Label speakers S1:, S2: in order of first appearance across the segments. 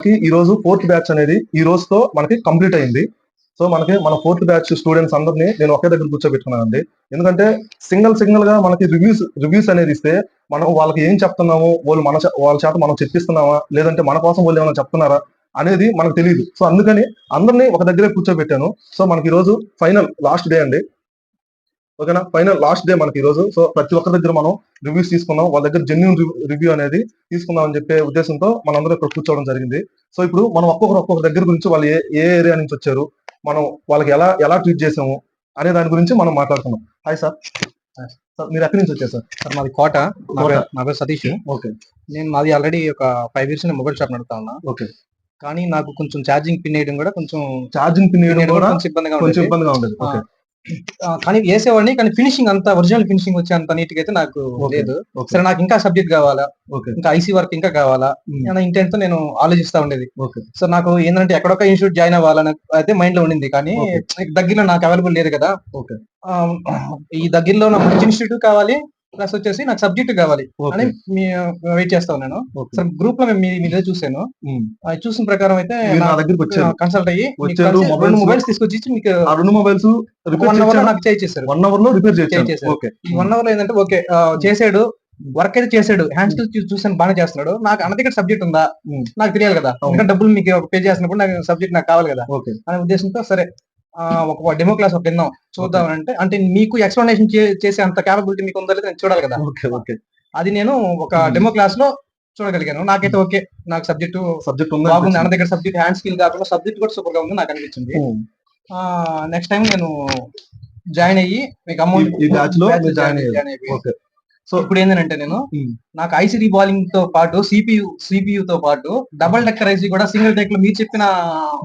S1: మనకి ఈ రోజు ఫోర్త్ బ్యాచ్ అనేది ఈ రోజుతో మనకి కంప్లీట్ అయింది. సో మనకి మన ఫోర్త్ బ్యాచ్ స్టూడెంట్స్ అందరినీ నేను ఒకే దగ్గర కూర్చోబెట్టుకున్నానండి. ఎందుకంటే సింగిల్ సింగిల్గా మనకి రివ్యూస్ రివ్యూస్ అనేది ఇస్తే మనం వాళ్ళకి ఏం చెప్తున్నాము వాళ్ళు మన వాళ్ళ చేత మనం చెప్పిస్తున్నామా లేదంటే మన కోసం వాళ్ళు ఏమైనా చెప్తున్నారా అనేది మనకు తెలియదు సో అందుకని అందరినీ ఒక దగ్గరే కూర్చోబెట్టాను. సో మనకి ఈ రోజు ఫైనల్ లాస్ట్ డే అండి. ఓకేనా? ఫైనల్ లాస్ట్ డే మనకి ఈ రోజు సో ప్రతి ఒక్కరి దగ్గర మనం రివ్యూస్ తీసుకున్నాం వాళ్ళ దగ్గర జెన్యున్ రివ్యూ అనేది తీసుకుందాం అని చెప్పే ఉద్దేశంతో మనందరం ఇక్కడ కూర్చోవడం జరిగింది. సో ఇప్పుడు మనం ఒక్కొక్కరు ఒక్కొక్క దగ్గర గురించి వాళ్ళు ఏ ఏ ఏరియా నుంచి వచ్చారు మనం వాళ్ళకి ఎలా ఎలా ట్రీట్ చేసాము అనే దాని గురించి మనం మాట్లాడుతున్నాం హాయ్ సార్ సార్ మీరు ఎక్కడి నుంచి వచ్చారు సార్
S2: సార్ మాది కోట. నా. పేరు- సతీష్.
S1: ఓకే
S2: నేను మాది ఆల్రెడీ ఒక ఫైవ్ ఇయర్స్ మొబైల్ షాప్ నడుపుతా ఉన్నా.
S1: ఓకే
S2: కానీ నాకు కొంచెం ఛార్జింగ్ పిన్ వేయడం కూడా కొంచెం
S1: ఛార్జింగ్ పిన్
S2: వేయడం
S1: కూడా
S2: కొంచెం ఇబ్బందిగా
S1: కొంచెం
S2: ఉండేది.
S1: ఇబ్బందిగా ఉండేది.
S2: కానీ వేసేవాడిని కానీ ఫినిషింగ్ అంత ఒరిజినల్ ఫినిషింగ్ వచ్చే అంత నీట్గా అయితే నాకు. లేదు. సరే నాకు ఇంకా సబ్జెక్ట్ కావాలా? ఇంకా ఐసీ వర్క్ ఇంకా కావాలా? అనే ఇంటెంట్తో నేను ఆలోచిస్తా ఉండేది.
S1: ఓకే.
S2: సో నాకు ఏంటంటే ఎక్కడొక ఇన్స్టిట్యూట్ జాయిన్ అవ్వాలని అయితే మైండ్లో ఉండింది. కానీ దగ్గరలో నాకు అవైలబుల్ లేదు కదా. ఈ దగ్గరలో నాకు మంచి ఇన్స్టిట్యూట్ కావాలి. ప్లస్ వచ్చేసి నాకు సబ్జెక్ట్ కావాలి అని వెయిట్ చేస్తా ఉన్నాను. గ్రూప్లో మేము మీ మీద చూసాను. చూసిన ప్రకారం అయితే
S1: నా దగ్గరికి వచ్చారు.
S2: కన్సల్ట్ అయ్యి రెండు మొబైల్స్ తీసుకొచ్చి మీకు
S1: రెండు మొబైల్స్
S2: వన్ అవర్ నాకు చేయించేశారు
S1: వన్ అవర్లో రిపేర్
S2: ఈ వన్ అవర్లో ఏంటంటే ఓకే చేసాడు వర్క్ అయితే చేసాడు హ్యాండ్ స్కిల్ చూసాను బాగా చేస్తున్నాడు. నాకు అన్న దగ్గర సబ్జెక్ట్ ఉందా. నాకు తెలియాలి కదా. డబ్బులు మీకు పే చేసినప్పుడు నాకు సబ్జెక్ట్ నాకు కావాలి కదా. అనే ఉద్దేశంతో సరే ఒక డెమో క్లాస్ ఒక విందాం. చూద్దాం అంటే అంటే మీకు ఎక్స్ప్లెనేషన్ చేసే అంత క్యాపబిలిటీ మీకు ఉందో లేదో నేను చూడాలి కదా.
S1: Okay okay.
S2: అది నేను ఒక. డెమో క్లాస్లో చూడగలిగాను. నాకైతే ఓకే. నాకు సబ్జెక్ట్
S1: సబ్జెక్ట్
S2: బాగుంది.
S1: ఉంది
S2: అన్న దగ్గర సబ్జెక్ట్ హ్యాండ్ స్కిల్ కాకుండా సబ్జెక్ట్ కూడా సూపర్గా ఉంది నాకు అనిపించింది. నెక్స్ట్ టైం నేను జాయిన్ అయ్యి మీకు అమౌంట్
S1: ఈ- ఈ సో
S2: ఇప్పుడు ఏంటంటే నేను
S1: ఉమ్.
S2: నాకు ఐసీ బాలింగ్తో పాటు సిపియు సిపియు తో పాటు డబుల్ డెక్కర్ ఐసీ కూడా సింగిల్ టేక్లో మీరు చెప్పిన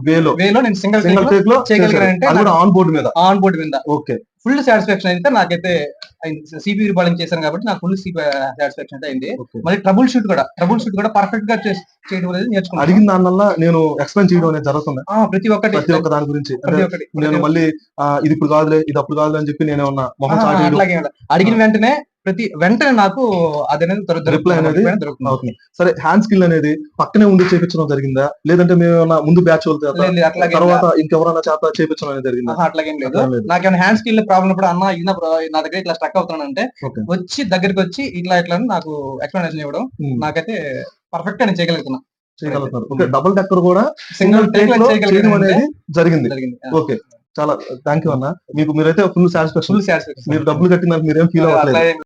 S1: వేలో.
S2: వేలో నేను సింగిల్
S1: టేక్లో
S2: చేయగలిగానంటే
S1: ఆన్ బోర్డు మీద.
S2: ఆన్ బోర్డ్ మీద.
S1: ఓకే
S2: ఫుల్ సాటిస్ఫాక్షన్ అయితే నాకైతే సిపియు బాలింగ్ చేశాను కాబట్టి నాకు ఫుల్ సాటిస్ఫాక్షన్ అయితే అయింది. మరి ట్రబుల్ షూట్ కూడా ట్రబుల్ షూట్ కూడా పర్ఫెక్ట్గా చేయడం అనేది నేర్చుకున్నాను.
S1: అడిగిన దానివల్ల నేను ఎక్స్ప్లెయిన్ చేయడం అనేది జరుగుతుంది.
S2: ప్రతి ఒక్కటి.
S1: ప్రతి ఒక్క దాని గురించి. నేను మళ్ళీ ఇది ఇప్పుడు కాదులే ఇది అప్పుడు కాదులే అని చెప్పి నేను
S2: అలా. అడిగిన వెంటనే ప్రతి వెంటనే నాకు అది అనేది దొర-
S1: Reply
S2: దొరుకుతుంది.
S1: అనేది. అవుతుంది. సరే హ్యాండ్ స్కిల్ అనేది పక్కనే ఉండి చేపించడం జరిగిందా? లేదంటే మేము ముందు బ్యాచ్ తర్వాత ఇంకెవరైనా చేత చేపించడం అనేది జరిగిందా?
S2: అట్లాగేం లేదు. నాకేమైనా హ్యాండ్ స్కిల్ ప్రాబ్లం ఉన్నప్పుడు అన్న ఇది నా దగ్గర ఇట్లా స్టక్ అవుతున్నాను అంటే. వచ్చి దగ్గరికి వచ్చి ఇట్లా ఇట్లా నాకు ఎక్స్ప్లెనేషన్ ఇవ్వడం నాకైతే పర్ఫెక్ట్గా నేను చేయగలుగుతున్నా.
S1: డబుల్ డెక్కర్ కూడా
S2: సింగిల్
S1: టేక్లో చేయడం అనేది జరిగింది. ఓకే చాలా థ్యాంక్ యూ అన్న. మీకు మీరైతే
S2: ఫుల్ సాటిస్ఫాక్షన్
S1: మీరు డబ్బులు కట్టిన మీరేం ఫీల్ అవ్వట్లేదు.
S2: అట్లా